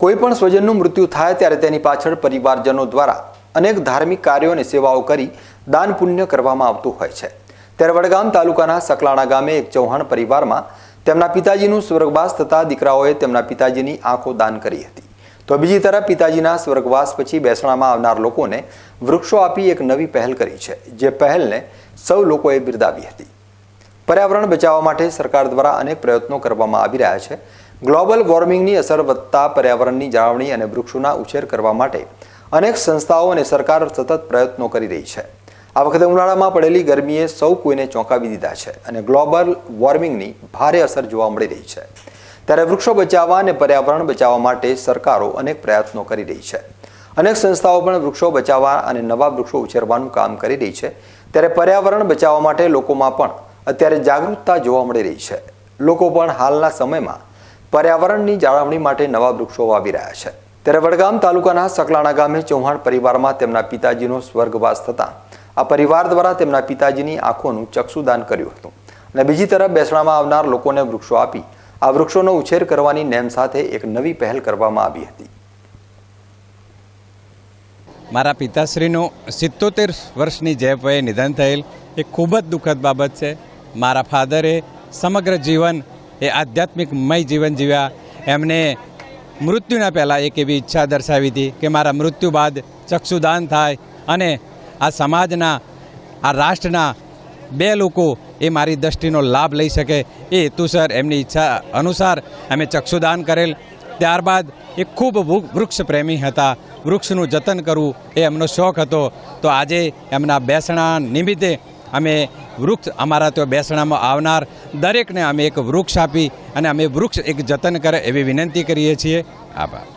કોઈ પણ સ્વજનનું મૃત્યુ થાય ત્યારે તેની પાછળ પરિવારજનો દ્વારા અનેક ધાર્મિક કાર્યો અને સેવાઓ કરી દાન પુણ્ય કરવામાં આવતું હોય છે. ત્યારે વડગામ તાલુકાના સકલાણા ગામે એક ચૌહાણ પરિવારમાં તેમના પિતાજીનું સ્વર્ગવાસ થતાં દીકરાઓએ તેમના પિતાજીની આંખો દાન કરી હતી. તો બીજી તરફ પિતાજીના સ્વર્ગવાસ પછી બેસણામાં આવનાર લોકોને વૃક્ષો આપી એક નવી પહેલ કરી છે, જે પહેલને સૌ લોકોએ બિરદાવી હતી. પર્યાવરણ બચાવવા માટે સરકાર દ્વારા અનેક પ્રયત્નો કરવામાં આવી રહ્યા છે ગ્લોબલ વોર્મિંગની અસર વધતા પર્યાવરણની જાળવણી અને વૃક્ષોના ઉછેર કરવા માટે અનેક સંસ્થાઓ અને સરકાર સતત પ્રયત્નો કરી રહી છે. આ વખતે ઉનાળામાં પડેલી ગરમીએ સૌ કોઈને ચોંકાવી દીધા છે અને ગ્લોબલ વોર્મિંગની ભારે અસર જોવા મળી રહી છે. ત્યારે વૃક્ષો બચાવવા અને પર્યાવરણ બચાવવા માટે સરકારો અનેક પ્રયત્નો કરી રહી છે. અનેક સંસ્થાઓ પણ વૃક્ષો બચાવવા અને નવા વૃક્ષો ઉછેરવાનું કામ કરી રહી છે. ત્યારે પર્યાવરણ બચાવવા માટે લોકોમાં પણ અત્યારે જાગૃતતા જોવા મળી રહી છે. લોકો પણ હાલના સમયમાં પર્યાવરણની જાળવણી માટે નવા વૃક્ષો વાવી રહ્યા છે. ત્યારે વડગામ તાલુકાના સકલાણા ગામે ચૌહાણ પરિવારમાં તેમના પિતાજીનો સ્વર્ગવાસ થતાં આ પરિવાર દ્વારા તેમના પિતાજીની આંખોનું ચક્ષુદાન કર્યું હતું અને બીજી તરફ બેસણામાં આવનાર લોકોને વૃક્ષો આપી આ વૃક્ષોનો ઉછેર કરવાની નેમ સાથે એક નવી પહેલ કરવામાં આવી હતી. મારા પિતાશ્રીનું સિત્તોતેર વર્ષની જે વયે નિધન થયેલ એ ખૂબ જ દુઃખદ બાબત છે. મારા ફાધરે સમગ્ર જીવન એ આધ્યાત્મિકમય જીવન જીવ્યા. એમને મૃત્યુના પહેલાં એક એવી ઈચ્છા દર્શાવી હતી કે મારા મૃત્યુ બાદ ચક્ષુદાન થાય અને આ સમાજના, આ રાષ્ટ્રના બે લોકો એ મારી દ્રષ્ટિનો લાભ લઈ શકે એ હેતુસર એમની ઈચ્છા અનુસાર અમે ચક્ષુદાન કરેલ. ત્યારબાદ એ ખૂબ વૃક્ષ પ્રેમી હતા. વૃક્ષનું જતન કરવું એ એમનો શોખ હતો. તો આજે એમના બેસણા નિમિત્તે અમે વૃક્ષ અમારા ત્યાં બેસણામાં આવનાર દરેકને અમે એક વૃક્ષ આપી અને અમે વૃક્ષ એક જતન કરે એવી વિનંતી કરીએ છીએ. આભાર.